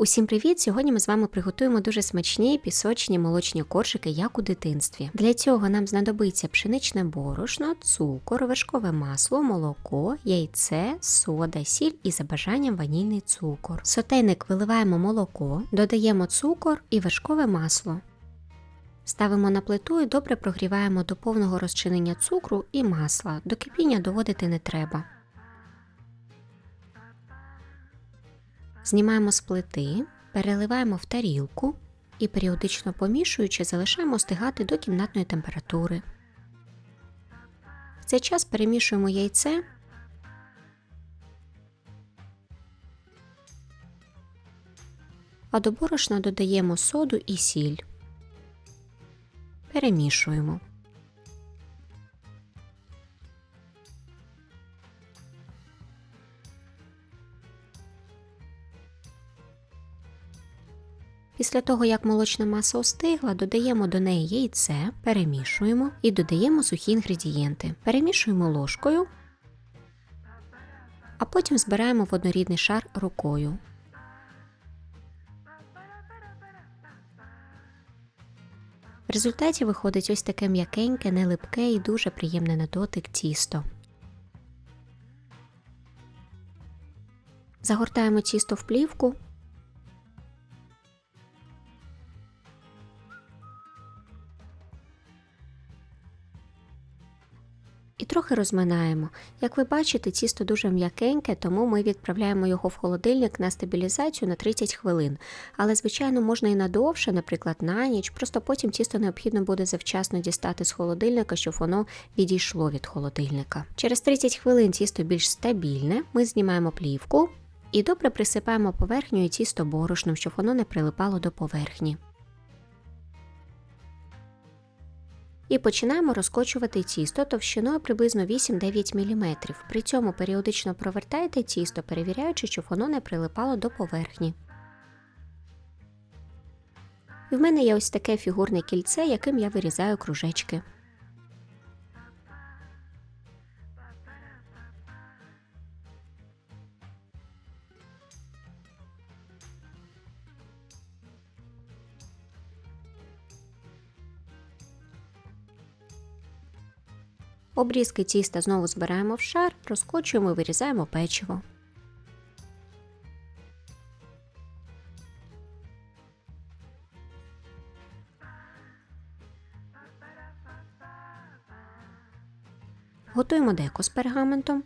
Усім привіт! Сьогодні ми з вами приготуємо дуже смачні пісочні молочні коржики, як у дитинстві. Для цього нам знадобиться пшеничне борошно, цукор, вершкове масло, молоко, яйце, сода, сіль і за бажанням ванільний цукор. Сотейник виливаємо молоко, додаємо цукор і вершкове масло. Ставимо на плиту і добре прогріваємо до повного розчинення цукру і масла. До кипіння доводити не треба. Знімаємо з плити, переливаємо в тарілку і періодично помішуючи, залишаємо стигати до кімнатної температури. В цей час перемішуємо яйце. А до борошна додаємо соду і сіль. Перемішуємо. Після того, як молочна маса остигла, додаємо до неї яйце, перемішуємо і додаємо сухі інгредієнти. Перемішуємо ложкою, а потім збираємо в однорідний шар рукою. В результаті виходить ось таке м'якеньке, нелипке і дуже приємне на дотик тісто. Загортаємо тісто в плівку. І трохи розминаємо. Як ви бачите, тісто дуже м'якеньке, тому ми відправляємо його в холодильник на стабілізацію на 30 хвилин. Але, звичайно, можна і надовше, наприклад, на ніч. Просто потім тісто необхідно буде завчасно дістати з холодильника, щоб воно відійшло від холодильника. Через 30 хвилин тісто більш стабільне. Ми знімаємо плівку і добре присипаємо поверхню і тісто борошном, щоб воно не прилипало до поверхні. І починаємо розкочувати тісто товщиною приблизно 8-9 мм. При цьому періодично провертайте тісто, перевіряючи, щоб воно не прилипало до поверхні. І в мене є ось таке фігурне кільце, яким я вирізаю кружечки. Обрізки тіста знову збираємо в шар, розкочуємо і вирізаємо печиво. Готуємо деко з пергаментом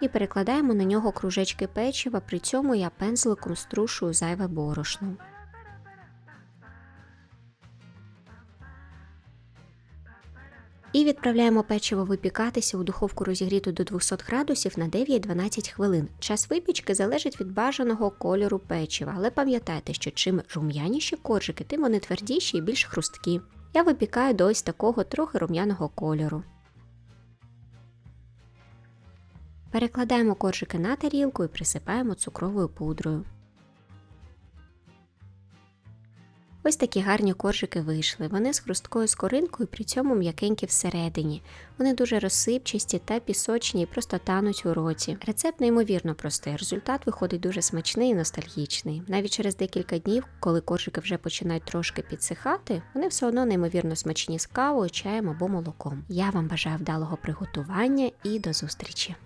і перекладаємо на нього кружечки печива, при цьому я пензликом струшую зайве борошно. І відправляємо печиво випікатися у духовку розігріту до 200 градусів на 9-12 хвилин. Час випічки залежить від бажаного кольору печива, але пам'ятайте, що чим рум'яніші коржики, тим вони твердіші і більш хрусткі. Я випікаю до ось такого трохи рум'яного кольору. Перекладаємо коржики на тарілку і присипаємо цукровою пудрою. Ось такі гарні коржики вийшли. Вони з хрусткою скоринкою, при цьому м'якенькі всередині. Вони дуже розсипчасті та пісочні і просто тануть у роті. Рецепт неймовірно простий. Результат виходить дуже смачний і ностальгічний. Навіть через декілька днів, коли коржики вже починають трошки підсихати, вони все одно неймовірно смачні з кавою, чаєм або молоком. Я вам бажаю вдалого приготування і до зустрічі!